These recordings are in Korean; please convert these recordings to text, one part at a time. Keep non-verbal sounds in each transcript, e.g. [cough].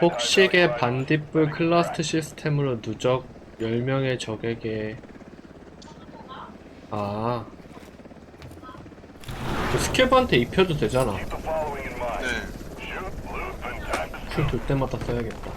폭식의 반딧불 클러스트 시스템으로 누적 10명의 적에게 아. 그 스케브한테 입혀도 되잖아. 네. 쿨 돌 때마다 써야겠다.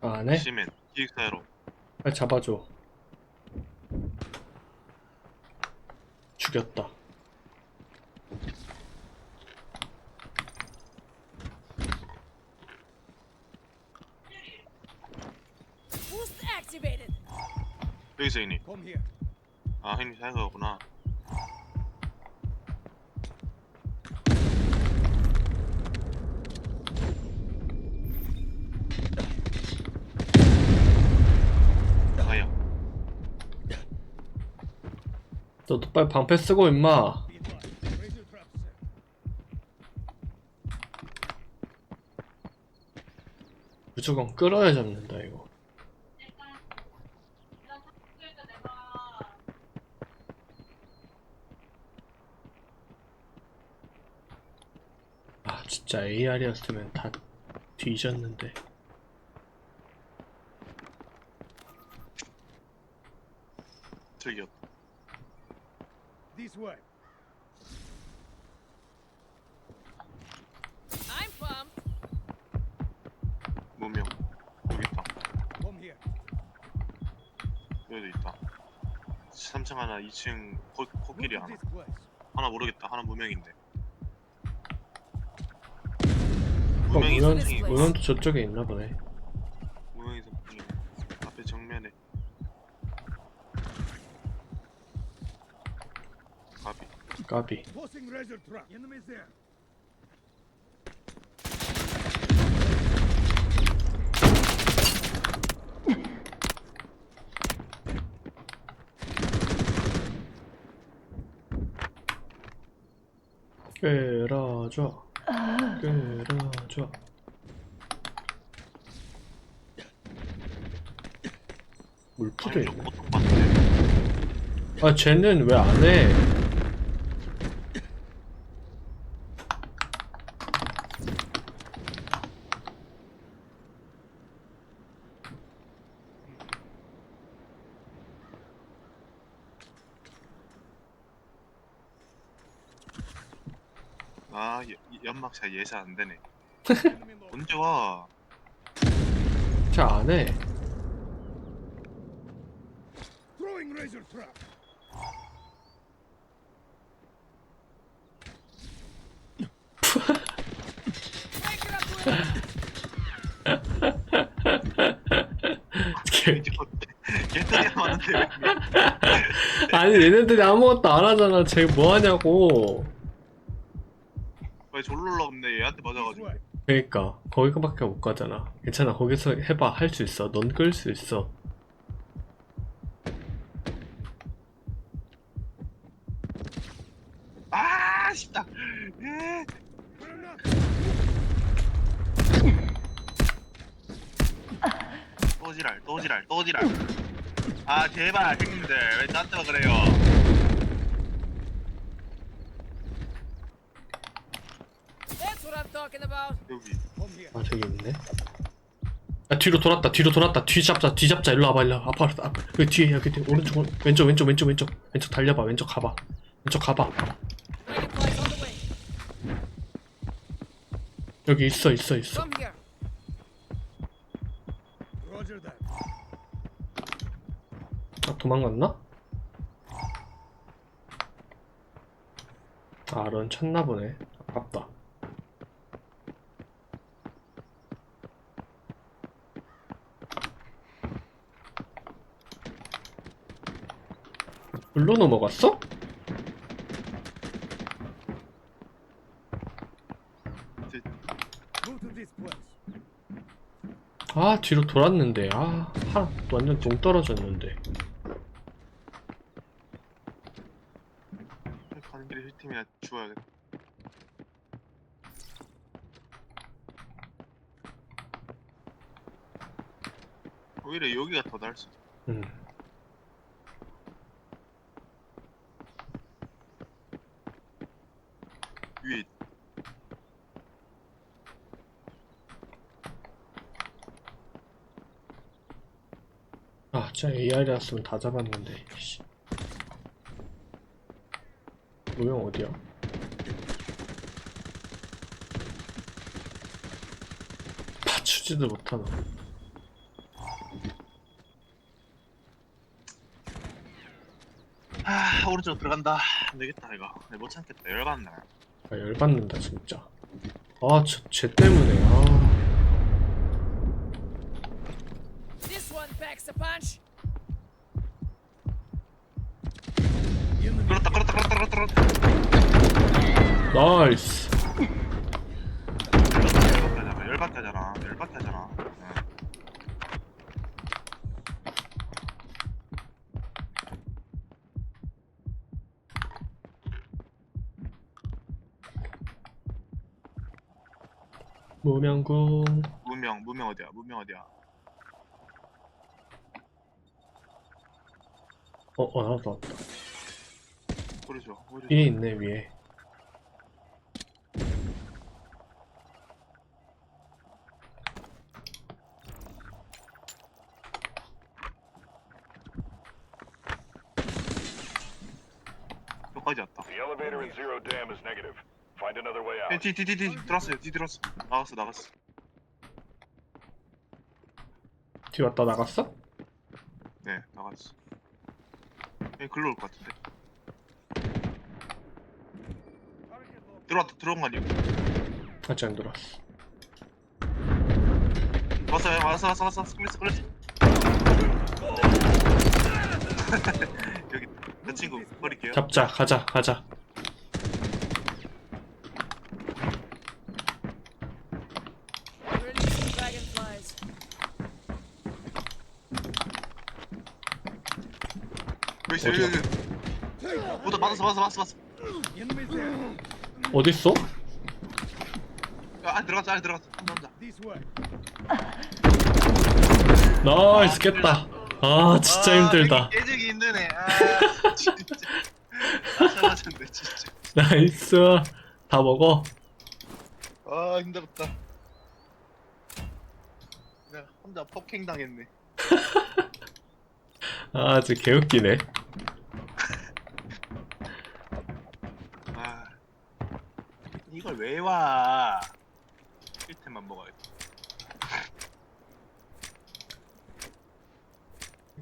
아, 안 해? 시멘 기획사로 빨리 잡아줘. 죽였다. 형님 Come here. 아 형님 생각하구나 아야 너도 빨리 방패 쓰고 임마. 무조건 끌어야 잡는다 이거. 아 진짜 AR이었으면 다 뒤졌는데. 저기요 This way. I'm pumped. 무명 여기 있다 Come here. 여기도 있다 3층 하나 2층 코, 코끼리 Look 하나 at this place. 하나 모르겠다 하나 무명인데 어, 무명이 우연, 3층이고 우연도 저쪽에 있나 보네. 무명이 3층이고 앞에 정면에 가비 까비. Razor. Enemies there. 끌어줘. 끌어줘. 봤는데 아 쟤는 왜 안 해? 아 여- 연막샷 예사 안 되네. [laughs] 언제 와쟤안 해. Throwing razor trap. 많은데 [laughs] 왜 아니 얘네들이 아무것도 안 하잖아. 쟤 뭐 하냐고. 왜 졸롤러 없네 얘한테 맞아가지고. 그러니까 거기밖에 못 가잖아. 괜찮아. 거기서 해봐. 할 수 있어. 넌 끌 수 있어. 아 쉽다 에. 또 지랄 또 지랄 또 지랄 아 제발 형님들 왜 나한테만 그래요 talking about. 여기. 아 저기 있네. 아 뒤로 돌았다. 뒤로 돌았다. 뒤 잡자. 뒤 잡자. 일로 와봐. 일로 와봐. 앞으로 앞. 여기 뒤에 여기 뒤에. 오른쪽 오른- 왼쪽 왼쪽 왼쪽 왼쪽 왼쪽 달려봐. 왼쪽 가봐. 왼쪽 가봐. Dragon flies on the way. 여기 있어 있어 있어. Here. 아 도망갔나? 아, 런 쳤나 보네. 아깝다. 물로 넘어갔어? 아, 뒤로 돌았는데. 아, 하, 완전 동 떨어졌는데. 가는 길에 힐팀이나 주워야겠다 오히려 여기가 더 나을 수도 음. 위에 아 진짜 AR이었으면 다 잡았는데 씨. 무용 어디야? 맞추지도 못하나? 아 오른쪽 들어간다. 안 되겠다 이거. 내못 참겠다. 열받네. 아 열받는다 진짜. 아쟤 때문에. 아 This one packs a punch. 끌었다 끌었다 끌었다 끌었다 끌었다. 나이스. 열받게 하잖아 열받게 하잖아 열받게 하잖아. 응. 무명궁. 무명 무명 어디야? 무명 어디야 어 어 나왔다 나왔다. 그러죠 그러죠. 위에 있네 위에. 여기까지 왔다. The elevator in zero dam is negative. Find another way out. 뒤 뒤 뒤 뒤 들어왔어요. 뒤 들어왔어. 나갔어 나갔어. 뒤 왔다 나갔어? 네 나갔어 여기 글로 올 것 같은데. 들어왔다 들어온 거 아니에요? 아직 안 들어왔어. 왔어요 왔어 왔어 왔어. 끌렸어 끌렸어. [laughs] 여기 내 친구 버릴게요. 잡자 가자 가자 여기 있어? 여기 여기 보다 맞았어 맞았어 맞았어. there. 어딨어? 야, 안에 들어갔어 안에 들어갔어. 혼자 way. 나이스 깼다. 아 진짜 힘들다. 여기 깨지기 힘드네. 아 진짜. 아 맞았네 진짜. 나이스. 다 먹어. 아 힘들었다. 내가 혼자 폭행 당했네. [laughs] 아 진짜 개웃기네 아 이걸 왜와? 1템만 먹어야지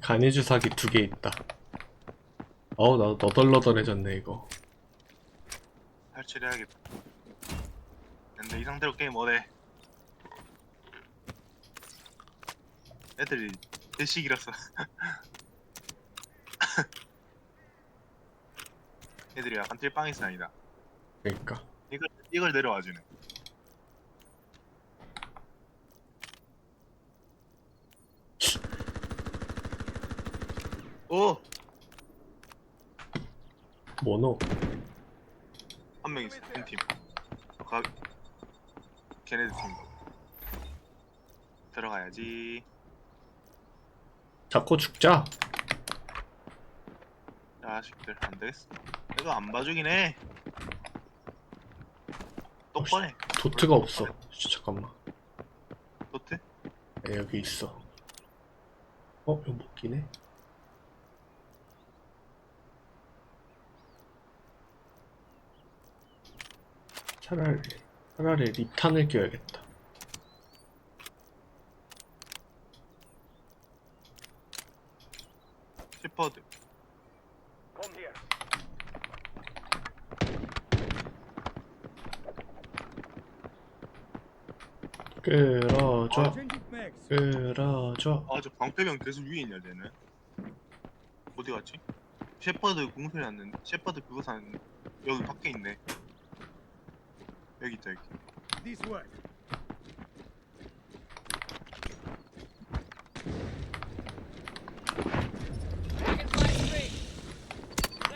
간이 주사기 두 개 있다. 어우 나 너덜너덜해졌네 이거. 탈출해야겠다. 근데 이 상태로 게임 못해? 애들이 대식이라서. [laughs] 애들이 약간 딜빵이스 아니다. 그러니까 이걸 이걸 내려와 주네. 오! 모노 한 명 있어 한 팀. 가... 걔네들 팀. 들어가야지. 잡고 죽자. 자식들. 안 되겠어. 내가 안 봐주긴 해 똑바해 도트가 없어. 씨, 잠깐만. 도트? 에, 여기 있어. 어? 이거 못 끼네. 차라리 차라리 리탄을 껴야겠다. 슈퍼드 Come here. 끌어줘 mags. 끌어줘 아저 방패병 계속 위에 있냐 쟤는 어디 갔지? 셰퍼드 공소리 났는데 셰퍼드 그거 샀는데 여기 밖에 있네 여기 있다 여기.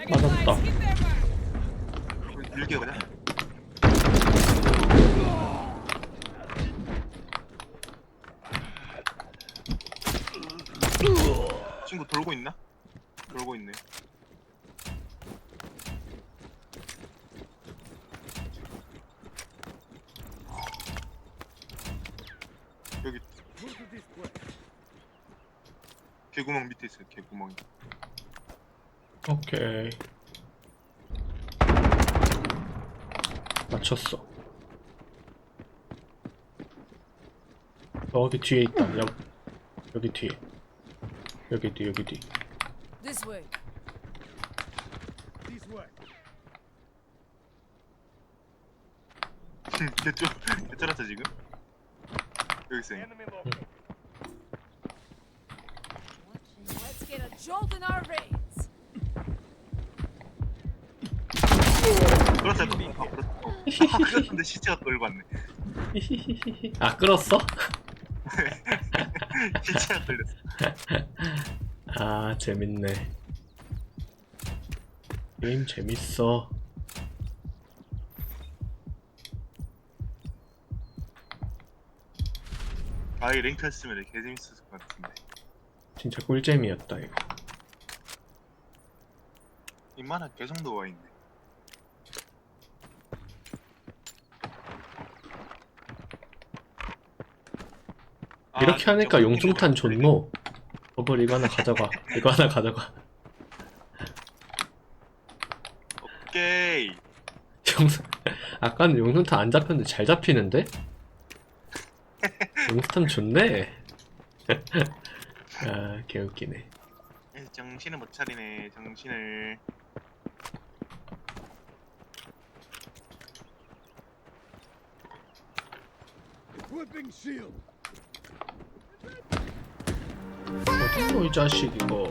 맞았다. 밀게 그냥 친구 돌고 있나? 돌고 있네. 여기 개구멍 밑에 있어요. 개구멍이. 오케이. 맞췄어. 여기 뒤에 있다. 여기, 뒤에. 여기 뒤, 여기 뒤. This way. This way. 개쩔 개쩔었죠 지금? 여기 Enemy located. Let's get a jolt in our veins. 그렇다 이거 아 그렇다 아 그렇던데 시체가 끌고 왔네 아, 끌었어? [laughs] 시체가 끌렸어 아, 재밌네. 게임 재밌어. 아예 랭크 했으면 개 재밌었을 것 같은데 진짜 꿀잼이었다, 이거. 이만한 개 정도 와 있네 이렇게 하니까 진짜 용중탄 좋노. 버블 이거 하나 가져가. 이거 하나 가져가. 오케이 용수, 아까는 용수탄 안 잡혔는데 잘 잡히는데? 용수탄 좋네. [laughs] 아, 개웃기네. 에, 정신을 못 차리네 정신을 Equipping shield. 어딨노, 이 자식, 이거.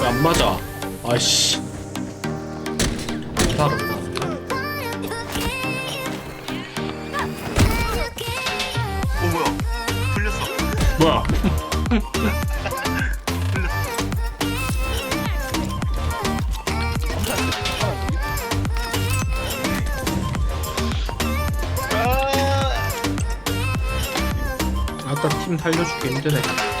왜안 맞아? 아이씨. 나 팀 살려주기 힘드네.